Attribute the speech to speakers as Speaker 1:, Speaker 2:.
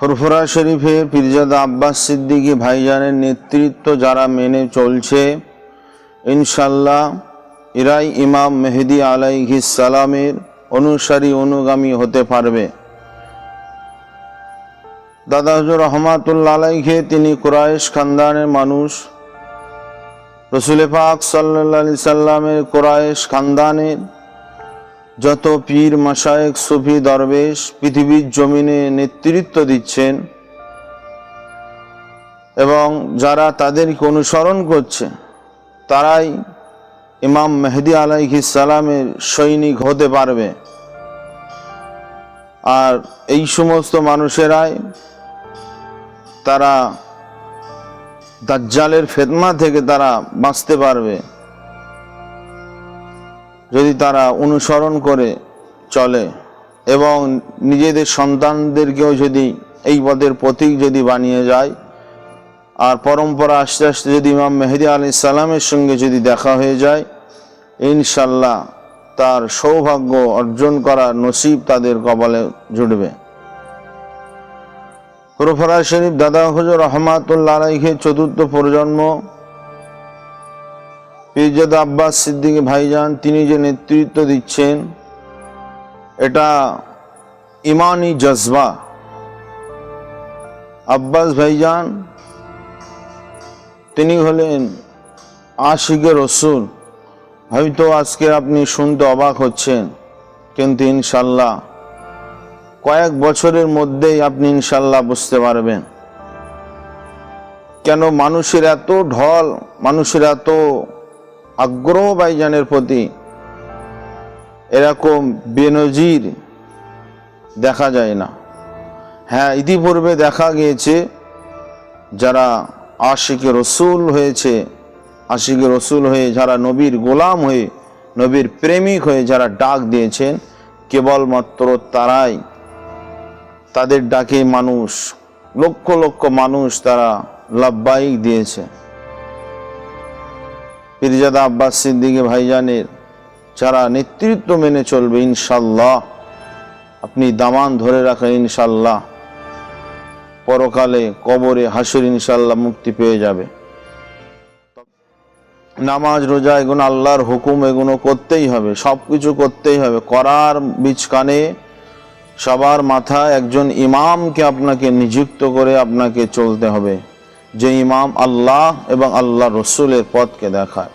Speaker 1: ফুরফুরা শরীফে পীরজাদা আব্বাস সিদ্দিকী ভাইজানের নেতৃত্ব যারা মেনে চলছে ইনশাল্লাহ ইরাই ইমাম মেহেদি আলাইহিস সালামের অনুসারী অনুগামী হতে পারবে। দাদা হজুর রহমাতুল্লা আলাইহে, তিনি কুরাইশ খানদানের মানুষ। রসুল পাক সাল্লা সাল্লামের কোরআশ খানদানের যত পীর মাসায়েক সুফি দরবেশ পৃথিবীর জমিনে নেতৃত্ব দিচ্ছেন এবং যারা তাদেরকে অনুসরণ করছে, তারাই ইমাম মেহেদি আলাইহিস সালামের সৈনিক হতে পারবে। আর এই সমস্ত মানুষেরাই তারা দাজ্জালের ফেতনা থেকে তারা বাঁচতে পারবে। যদি তারা অনুসরণ করে চলে এবং নিজেদের সন্তানদেরকেও যদি এই পদের প্রতীক যদি বানিয়ে যায়, আর পরম্পরা আস্তে আস্তে যদি ইমাম মেহেদি আলি সালামের সঙ্গে যদি দেখা হয়ে যায় ইনশাল্লাহ তার সৌভাগ্য অর্জন করা নসিব তাদের কপালে জুটবে। ফুরফরা শরীফ দাদা হজর রহমাতুল্লাহ আলাইহে চতুর্থ প্রজন্ম পীরজাদা আব্বাস সিদ্দিকী ভাইজান, তিনি যে নেতৃত্ব দিচ্ছেন, এটা ইমানি জজবা। আব্বাস ভাইজান, তিনি হলেন আশিকে রসুল। হয়তো আজকে আপনি শুনতে অবাক হচ্ছেন, কিন্তু ইনশাল্লাহ কয়েক বছরের মধ্যেই আপনি ইনশাল্লাহ বুঝতে পারবেন। কেন মানুষের এত ঢল, মানুষের এত আগ্রহ ভাইজানের প্রতি এরকম বেনজির দেখা যায় না। হ্যাঁ ইতিপূর্বে দেখা গিয়েছে যারা আশিকে রসুল হয়েছে, আশিকে রসুল হয়ে যারা নবীর গোলাম হয়ে, নবীর প্রেমিক হয়ে যারা ডাক দিয়েছেন, কেবলমাত্র তারাই তাদের ডাকে মানুষ, লক্ষ লক্ষ মানুষ তারা লাভবাহিক দিয়েছে। পীরজাদা আব্বাস সিদ্দিকে ভাইজানের যারা নেতৃত্ব মেনে চলবে ইনশাল্লাহ, আপনি দামান ধরে রাখেন ইনশাল্লাহ। পরকালে কবরে হাসুর ইনশাল্লাহ মুক্তি পেয়ে যাবে। নামাজ, রোজা এগুলো আল্লাহর হুকুম, এগুলো করতেই হবে সব কিছু করতেই হবে। করার বীজকানে সবার মাথায় একজন ইমামকে আপনাকে নিযুক্ত করে আপনাকে চলতে হবে। যে ইমাম আল্লাহ এবং আল্লাহ রসুলের পথকে দেখায়।